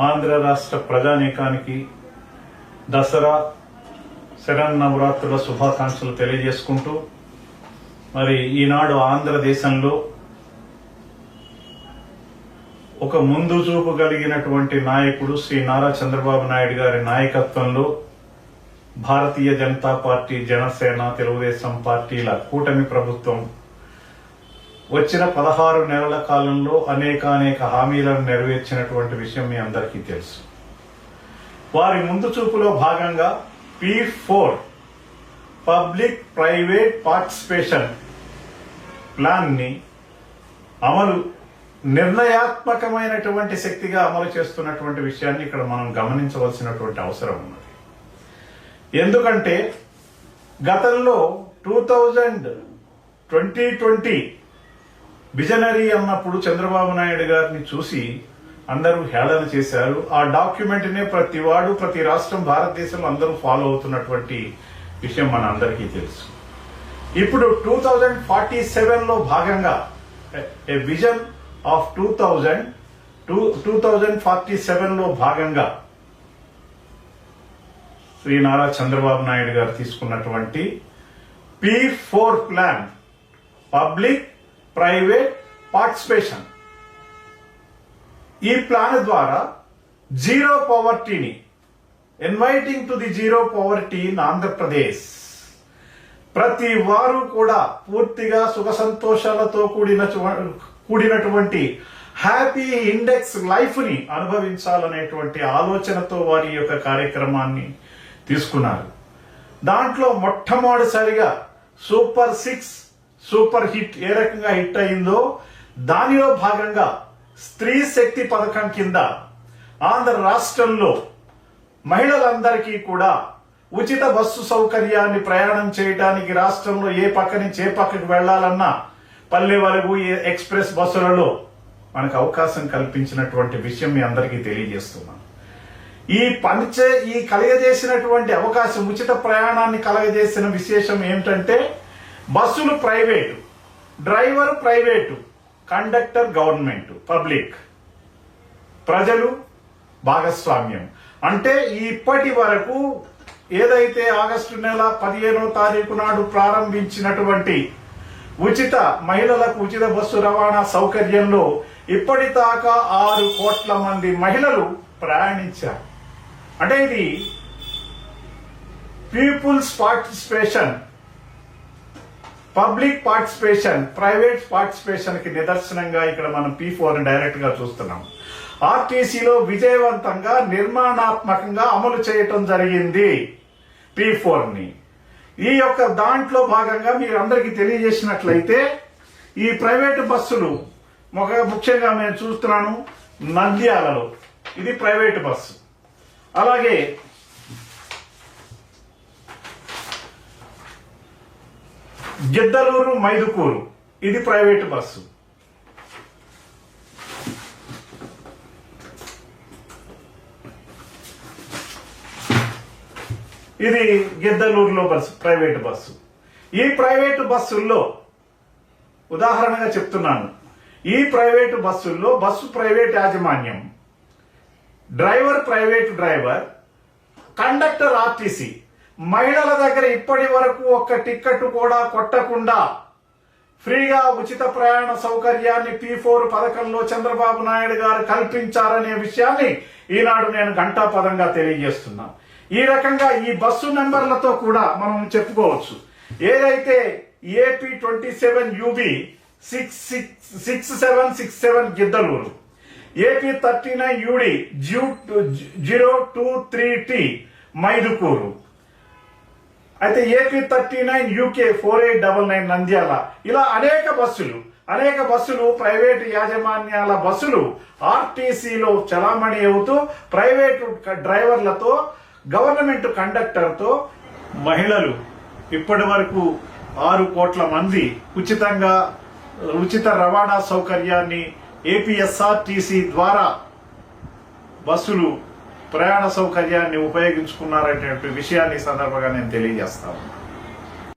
ఆంధ్ర రాష్ట్ర ప్రజానీకానికి దసరా శరన్నవరాత్రుల శుభాకాంక్షలు తెలియజేసుకుంటూ మరి ఈనాడు ఆంధ్రదేశంలో ఒక ముందు చూపు కలిగినటువంటి నాయకుడు శ్రీ నారా చంద్రబాబు నాయుడు గారి నాయకత్వంలో భారతీయ జనతా పార్టీ జనసేన తెలుగుదేశం పార్టీల కూటమి ప్రభుత్వం వచ్చిన పదహారు నెలల కాలంలో అనేక అనేక హామీలను నెరవేర్చినటువంటి విషయం మీ అందరికీ తెలుసు. వారి ముందు చూపులో భాగంగా P four public private participation ప్లాన్ని అమలు నిర్ణయాత్మకమైనటువంటి శక్తిగా అమలు చేస్తున్నటువంటి విషయాన్ని ఇక్కడ మనం గమనించవలసినటువంటి అవసరం ఉన్నది. ఎందుకంటే గతంలో two thousand twenty twenty visionary అన్నప్పుడు చంద్రబాబు నాయుడు గారిని చూసి అందరూ హేళన చేశారు. ఆ డాక్యుమెంట్నే ప్రతి వాడు ప్రతి రాష్ట్రం భారతదేశంలో అందరూ ఫాలో అవుతున్నటువంటి విషయం మన అందరికీ తెలుసు. ఇప్పుడు టూ థౌజండ్ ఫార్టీ సెవెన్లో భాగంగా a vision of two thousand two two thousand forty సెవెన్లో భాగంగా శ్రీ నారా చంద్రబాబు నాయుడు గారు తీసుకున్నటువంటి P four plan public private participation. ఈ ప్లాన్ ద్వారా zero పవర్టీని inviting to the zero poverty in Andhra Pradesh. ప్రతి వారు కూడా పూర్తిగా సుఖ సంతోషాలతో కూడిన కూడినటువంటి హ్యాపీ ఇండెక్స్ లైఫ్ని అనుభవించాలనేటువంటి ఆలోచనతో వారి యొక్క కార్యక్రమాన్ని తీసుకున్నారు. దాంట్లో మొట్టమొదటిసారిగా సూపర్ సిక్స్ సూపర్ హిట్ ఏ రకంగా హిట్ అయిందో దానిలో భాగంగా స్త్రీ శక్తి పథకం కింద ఆంధ్ర రాష్ట్రంలో మహిళలందరికీ కూడా ఉచిత బస్సు సౌకర్యాన్ని ప్రయాణం చేయడానికి రాష్ట్రంలో ఏ పక్క నుంచి ఏ పక్కకు వెళ్ళాలన్నా పల్లె వరకు ఏ ఎక్స్ప్రెస్ బస్సులలో మనకు అవకాశం కల్పించినటువంటి విషయం మీ అందరికీ తెలియజేస్తున్నాను. ఈ పంచే ఈ కలగజేసినటువంటి అవకాశం ఉచిత ప్రయాణాన్ని కలగజేసిన విశేషం ఏమిటంటే బస్సులు private driver private conductor government public. ప్రజలు భాగస్వామ్యం. అంటే ఇప్పటి వరకు ఏదైతే ఆగస్టు నెల పదిహేనో తారీఖు నాడు ప్రారంభించినటువంటి ఉచిత మహిళలకు ఉచిత బస్సు రవాణా సౌకర్యంలో ఇప్పటిదాకా ఆరు కోట్ల మంది మహిళలు ప్రయాణించారు. అంటే ఇది people's participation public participation private పార్టిసిపేషన్కి నిదర్శనంగా ఇక్కడ మనం పీ ఫోర్ డైరెక్ట్గా చూస్తున్నాం. ఆర్టీసీలో విజయవంతంగా నిర్మాణాత్మకంగా అమలు చేయటం జరిగింది పీ ఫోర్ని. ఈ యొక్క దాంట్లో భాగంగా మీరు అందరికీ తెలియజేసినట్లయితే ఈ ప్రైవేటు బస్సులు ఒక ముఖ్యంగా నేను చూస్తున్నాను నంద్యాలలో. ఇది ప్రైవేటు బస్సు. అలాగే గిద్దలూరు మైదుకూరు. ఇది ప్రైవేటు బస్సు. ఇది గిద్దలూరులో బస్సు ప్రైవేటు బస్సు. ఈ ప్రైవేటు బస్సుల్లో ఉదాహరణగా చెప్తున్నాను. ఈ ప్రైవేటు బస్సుల్లో బస్సు ప్రైవేట్ యాజమాన్యం driver private driver conductor RTC మహిళల దగ్గర ఇప్పటి వరకు ఒక్క టిక్కెట్ కూడా కొట్టకుండా ఫ్రీగా ఉచిత ప్రయాణ సౌకర్యాన్ని పీ ఫోర్ పథకంలో చంద్రబాబు నాయుడు గారు కల్పించారనే విషయాన్ని ఈనాడు నేను ఘంటాపదంగా తెలియజేస్తున్నా. ఈ రకంగా ఈ బస్సు నెంబర్లతో కూడా మనం చెప్పుకోవచ్చు. ఏదైతే AP twenty seven UB six six six seven six seven Giddalur AP thirty nine UD zero two three T Mydukur అయితే AP thirty nine UK four eight double nine Nandyal. ఇలా అనేక బస్సులు అనేక బస్సులు ప్రైవేటు యాజమాన్యాల బస్సులు ఆర్టీసీలో చలామణి అవుతూ ప్రైవేటు డ్రైవర్లతో గవర్నమెంట్ కండక్టర్తో మహిళలు ఇప్పటి వరకు ఆరు కోట్ల మంది ఉచితంగా ఉచిత రవాణా సౌకర్యాన్ని ఏపీఎస్ఆర్టీసీ ద్వారా బస్సులు ప్రయాణ సౌకర్యాన్ని ఉపయోగించుకున్నారనేటువంటి విషయాన్ని సందర్భంగా నేను తెలియజేస్తాను